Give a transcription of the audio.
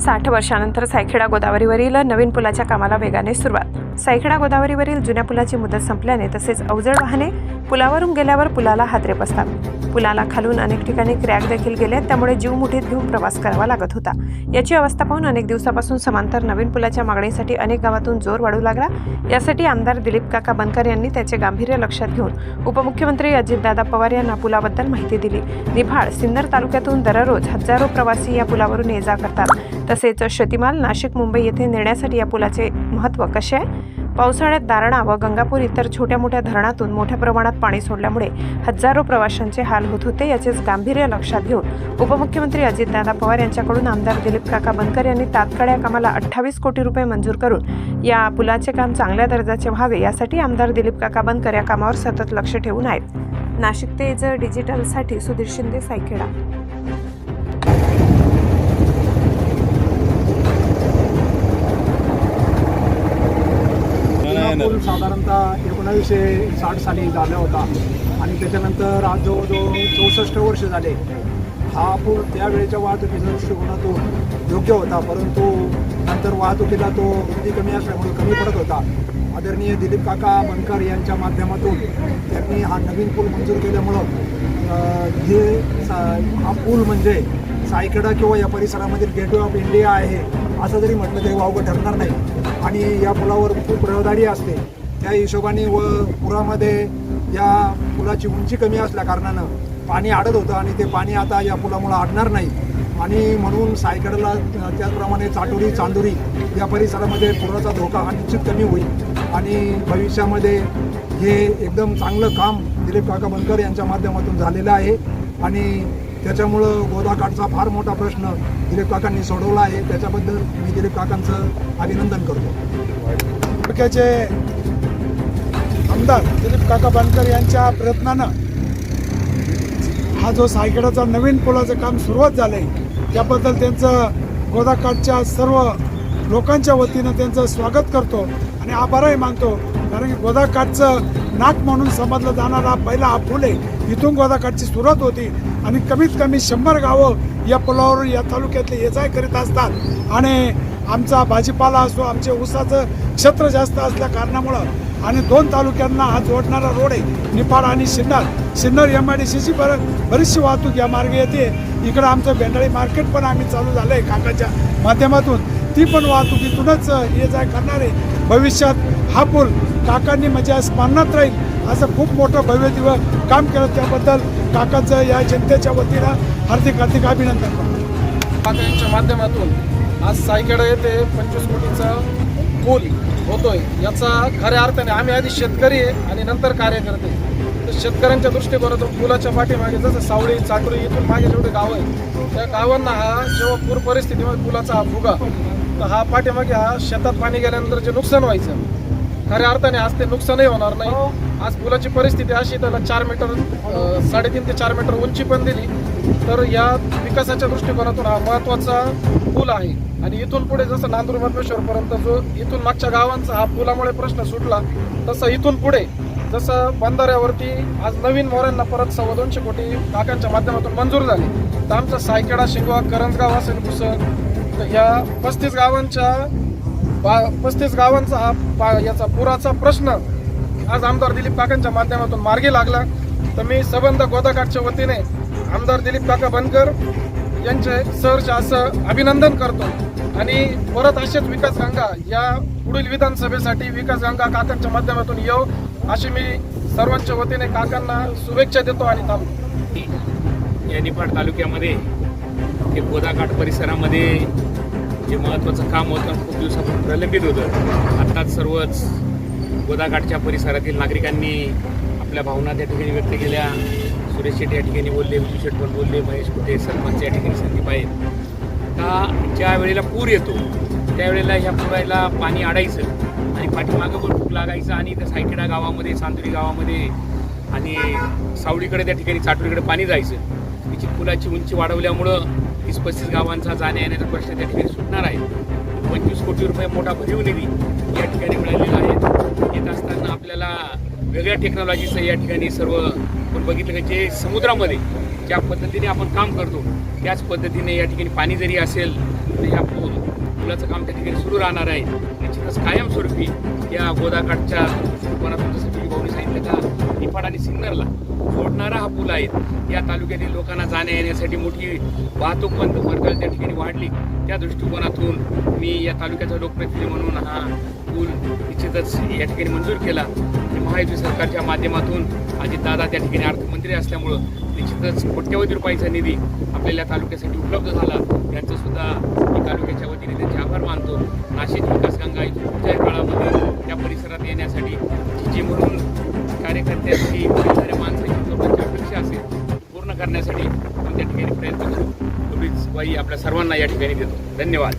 साठ वर्षानंतर सायखेडा गोदावरीवरील नवीन पुलाच्या कामाला वेगाने सुरुवात. सायखेडा गोदावरीवरील जुन्या पुलाची मुदत संपल्याने तसेच अवजड वाहने पुलावरून गेल्यावर पुलाला हादरे बसतात पुलाला खालून अनेक ठिकाणी क्रॅक देखील गेले त्यामुळे जीव मुठीत घेऊन प्रवास करावा लागत होता. याची अवस्था पाहून अनेक दिवसापासून समांतर नवीन पुलाच्या मागणीसाठी अनेक गावातून जोर वाढू लागला. यासाठी आमदार दिलीप काका बनकर यांनी त्याचे गांभीर्य लक्षात घेऊन उपमुख्यमंत्री अजितदादा पवार यांना पुलाबद्दल माहिती दिली. निफाड सिन्नर तालुक्यातून दररोज हजारो प्रवासी या पुलावरून ये जा करतात. तसेच शेतीमाल नाशिक मुंबई येथे नेण्यासाठी या पुलाचे महत्त्व कसे आहे? पावसाळ्यात दारणा व गंगापूर इतर छोट्या मोठ्या धरणातून मोठ्या प्रमाणात पाणी सोडल्यामुळे हजारो प्रवाशांचे हाल होत होते याचेच गांभीर्य लक्षात घेऊन उपमुख्यमंत्री अजितदादा पवार यांच्याकडून आमदार दिलीप काका बनकर यांनी तात्काळ या कामाला अठ्ठावीस कोटी रुपये मंजूर करून या पुलाचे काम चांगल्या दर्जाचे व्हावे यासाठी आमदार दिलीप काका बनकर या कामावर सतत लक्ष ठेवून आहेत. नाशिक तेज डिजिटलसाठी सुधीर शिंदे सायखेडा एकोणावीसशे साठ साली झाला होता. आणि त्याच्यानंतर आज जवळजवळ चौसष्ट वर्ष झाले. हा पूल त्यावेळेच्या वाहतुकीच्या दृष्टिकोनातून योग्य होता. परंतु नंतर वाहतुकीला तो गती कमी असल्यामुळे कमी पडत होता. आदरणीय दिलीप काका बनकर यांच्या माध्यमातून त्यांनी हा नवीन पूल मंजूर केल्यामुळं हे सा- हा पूल म्हणजे सायकडा किंवा या परिसरामधील गेटवे ऑफ इंडिया आहे असं जरी म्हटलं तरी वावगं ठरणार नाही. आणि या पुलावर खूप रहदारी असते. त्या हिशोबाने व पुरामध्ये या पुलाची उंची कमी असल्या कारणानं पाणी आडत होतं आणि ते पाणी आता या पुलामुळं आडणार नाही. आणि म्हणून सायकडला त्याचप्रमाणे चाटोरी चांदोरी या परिसरामध्ये पुराचा धोका निश्चित कमी होईल. आणि भविष्यामध्ये हे एकदम चांगलं काम दिलीप काका बनकर यांच्या माध्यमातून झालेलं आहे. आणि त्याच्यामुळं गोदाकाठचा फार मोठा प्रश्न दिलीप काकांनी सोडवला आहे. त्याच्याबद्दल मी दिलीप काकांचं अभिनंदन करतो. तालुक्याचे आमदार दिलीप काका बनकर यांच्या प्रयत्नानं हा जो सायखेडाचा नवीन पुलाचं काम सुरुवात झालं आहे त्याबद्दल त्यांचं गोदाकाठच्या सर्व लोकांच्या वतीनं त्यांचं स्वागत करतो आणि आभारही मानतो. कारण की गोदाकाठचं नाक म्हणून समजलं जाणारा पहिला हा पूल आहे. इथून गोदाकाठची सुरुवात होती आणि कमीत कमी शंभर गावं या पुलावर या तालुक्यातले ये जाय करीत असतात. आणि आमचा भाजीपाला असो आमचे ऊसाचं क्षेत्र जास्त असल्या कारणामुळं आणि दोन तालुक्यांना हा जोडणारा रोड आहे निपाड आणि Sinnar. Sinnar M I D सीची बर बरीचशी वाहतूक या मार्गे येते. इकडं आमचं भेंडाळी मार्केट पण आम्ही चालू झालं आहे काकाच्या माध्यमातून. ती पण वाहतुकीतूनच ये जाय करणार आहे. भविष्यात हा पूल काकांनी म्हणजे स्मरणात राहील असं खूप मोठं भव्य दिवस काम केलं त्याबद्दल काकाचं या जनतेच्या वतीनं हार्दिक हार्दिक अभिनंदन. करतो काका यांच्या माध्यमातून आज सायकडं येथे पंचवीस कोटीचं पूल होतोय याचा खऱ्या अर्थाने आम्ही आधी शेतकरी आहे आणि नंतर कार्यकर्ते तर शेतकऱ्यांच्या दृष्टिकोनातून पुलाच्या पाठीमागे जसं सावळी चाटोरी इथून मागे जेवढे गाव आहे त्या गावांना हा जेव्हा पूर परिस्थितीमध्ये पुलाचा हा फुगा तर हा पाठीमागे हा शेतात पाणी गेल्यानंतर जे नुकसान व्हायचं खऱ्या अर्थाने आज ते नुकसानही होणार नाही. आज पुलाची परिस्थिती अशी त्याला चार मीटर साडेतीन ते चार मीटर उंची पण दिली. तर या विकासाच्या दृष्टिकोनातून हा महत्त्वाचा पूल आहे. आणि इथून पुढे जसं नांदूर पर्यंत जो इथून मागच्या गावांचा हा पुलामुळे प्रश्न सुटला तसं इथून पुढे जसं बंधाऱ्यावरती आज नवीन मोऱ्यांना परत सव्वा दोनशे कोटी काकांच्या माध्यमातून मंजूर झाले तर आमचा सायखेडा शिंगवा करंजगाव असेल तर या पस्तीस गावांच्या बा- पस्तीस गावांचा हा पा- याचा पुराचा प्रश्न आज आमदार दिलीप काकांच्या माध्यमातून मार्गी लागला. तर मी सबंध गोदाकाठच्या वतीने आमदार दिलीप काका बनकर यांचे सहर्ष असं अभिनंदन करतो. आणि परत असेच विकास गंगा या पुढील विधानसभेसाठी विकास गंगा काकांच्या माध्यमातून येऊ अशी मी सर्वांच्या वतीने काकांना शुभेच्छा देतो आणि थांबतो या निफाड तालुक्यामध्ये हे गोदाकाठ परिसरामध्ये जे महत्त्वाचं काम होतं. खूप दिवसापासून प्रलंबित होतं. आत्ताच सर्वच गोदाघाटच्या परिसरातील नागरिकांनी आपल्या भावना त्या ठिकाणी व्यक्त केल्या. सुरेश शेट्टी या ठिकाणी बोलले विजू शेट पण बोलले महेश कुठे सरपंच या ठिकाणी संदीप आहेत. का ज्या वेळेला पूर येतो त्यावेळेला ह्या पुरायला पाणी अडायचं आणि पाठीमागं पण खूप लागायचं आणि त्या सायखेडा गावामध्ये सांदुरी गावामध्ये आणि सावळीकडे त्या ठिकाणी चाटुरीकडे पाणी जायचं. तिची पुलाची उंची वाढवल्यामुळं तीस पस्तीस गावांचा जाण्या येण्याचा प्रश्न त्या ठिकाणी सुटणार आहे. पंचवीस कोटी रुपये मोठा भरीव निधी या ठिकाणी मिळालेला आहे. येत असताना आपल्याला वेगळ्या टेक्नॉलॉजीचं या ठिकाणी सर्व आपण बघितलं जे समुद्रामध्ये ज्या पद्धतीने आपण काम करतो त्याच पद्धतीने या ठिकाणी पाणी जरी असेल तर या पूल पुलाचं काम त्या ठिकाणी सुरू राहणार आहे. निश्चितच कायमस्वरूपी या गोदाकाठच्या कोणातून जसं की भाऊने सांगितलं का निफाड आणि सिन्नरला जोडणारा हा पूल आहे. या तालुक्यातील लोकांना जाण्या येण्यासाठी मोठी वाहतूक पण वर्दळ त्या ठिकाणी वाढली. त्या दृष्टिकोनातून मी या तालुक्याचा लोकप्रतिनिधी म्हणून हा पूल निश्चितच या ठिकाणी मंजूर केला. आणि महायुती सरकारच्या माध्यमातून अजितदादा त्या ठिकाणी अर्थमंत्री असल्यामुळं निश्चितच कोट्यवधी रुपयाचा निधी आपल्याला तालुक्यासाठी उपलब्ध झाला. यांचं सुद्धा मी तालुक्याच्या वतीने त्यांचे आभार मानतो. नाशिक विकास गंगा इथून पुढच्या काळामध्ये त्या परिसरात येण्यासाठी जी म्हणून कार्यकर्त्यांची येणाऱ्या माणसाची अपेक्षा असेल पूर्ण करण्यासाठी आपण त्या ठिकाणी प्रयत्न करू. तुम्हीच वाई आपल्या सर्वांना या ठिकाणी देतो. धन्यवाद.